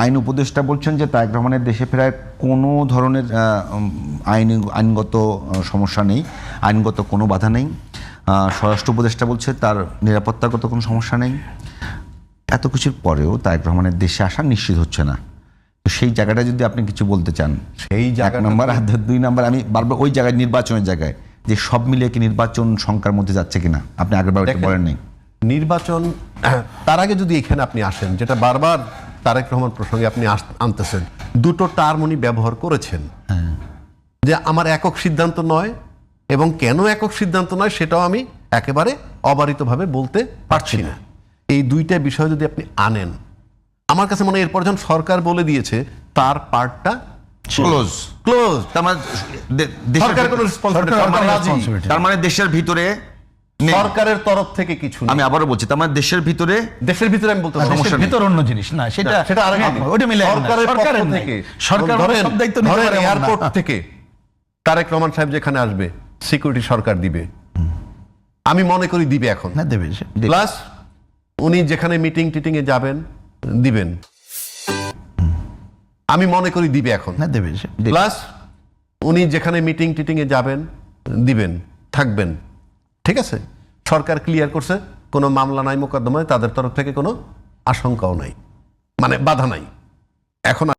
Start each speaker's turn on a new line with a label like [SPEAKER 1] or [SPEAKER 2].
[SPEAKER 1] আইন উপদেষ্টা বলছেন যে তারেক রহমানের দেশে ফেরায় কোনো ধরনের আইন আইনগত সমস্যা নেই আইনগত কোনো বাধা নেই। স্বরাষ্ট্র উপদেষ্টা বলছে তার নিরাপত্তাগত কোনো সমস্যা নেই। এত কিছুর পরেও তারেক রহমানের দেশে আসা নিশ্চিত হচ্ছে না। তো সেই জায়গাটা যদি আপনি কিছু বলতে চান
[SPEAKER 2] সেই জায়গা
[SPEAKER 1] নম্বর আর দুই নম্বর আমি বারবার ওই জায়গায় নির্বাচনের জায়গায় যে সব মিলিয়ে কি নির্বাচন সংখ্যার মধ্যে যাচ্ছে কিনা আপনি ওইটা
[SPEAKER 2] দেখেন,
[SPEAKER 1] বলেন নাই
[SPEAKER 2] নির্বাচন তার আগে যদি এখানে আপনি আসেন যেটা বারবার তারেক রহমান প্রসঙ্গে আপনি আনতেছেন। দুটো টার্ম উনি ব্যবহার করেছেন। যে আমার একক সিদ্ধান্ত নয় এবং কেন একক সিদ্ধান্ত নয় সেটাও আমি একেবারে অবারিতভাবে বলতে পারছি না। এই দুইটা বিষয় যদি আপনি আনেন আমার কাছে মনে হয় এরপর যখন সরকার বলে দিয়েছে তার পার্টটা
[SPEAKER 1] ক্লোজ
[SPEAKER 2] ক্লোজ
[SPEAKER 1] তার মানে দেশের ভিতরে-
[SPEAKER 2] সরকারের তরফ থেকে কিছু
[SPEAKER 1] আমি আবারও বলছি তার মানে দেশের ভিতরে
[SPEAKER 2] দেশের ভিতরে আমি বলতে
[SPEAKER 3] দেশের
[SPEAKER 2] সমস্যা
[SPEAKER 3] ভিতর অন্য জিনিস না সেটা
[SPEAKER 2] সেটা আরেক
[SPEAKER 3] হ্যাঁ, ওটা মিলে
[SPEAKER 2] সরকারের
[SPEAKER 3] সরকারের
[SPEAKER 2] পক্ষ
[SPEAKER 3] থেকে সরকার সব দায়িত্ব নিতে পারে
[SPEAKER 2] এয়ারপোর্ট থেকে তারেক রহমান সাহেব যেখানে আসবে সিকিউরিটি সরকার দিবে। আমি মনে করি দিবে এখন।
[SPEAKER 3] না দেবে।
[SPEAKER 2] প্লাস উনি যেখানে মিটিং টিটিং এ যাবেন দিবেন। আমি মনে করি দিবে এখন।
[SPEAKER 3] না দেবে।
[SPEAKER 2] প্লাস উনি যেখানে মিটিং টিটিং এ যাবেন দিবেন থাকবেন। ঠিক আছে? সরকার ক্লিয়ার করছে, কোনো মামলা নাই মোকদ্দমায় তাদের তরফ থেকে কোনো আশঙ্কাও নাই। মানে বাধা নাই। এখন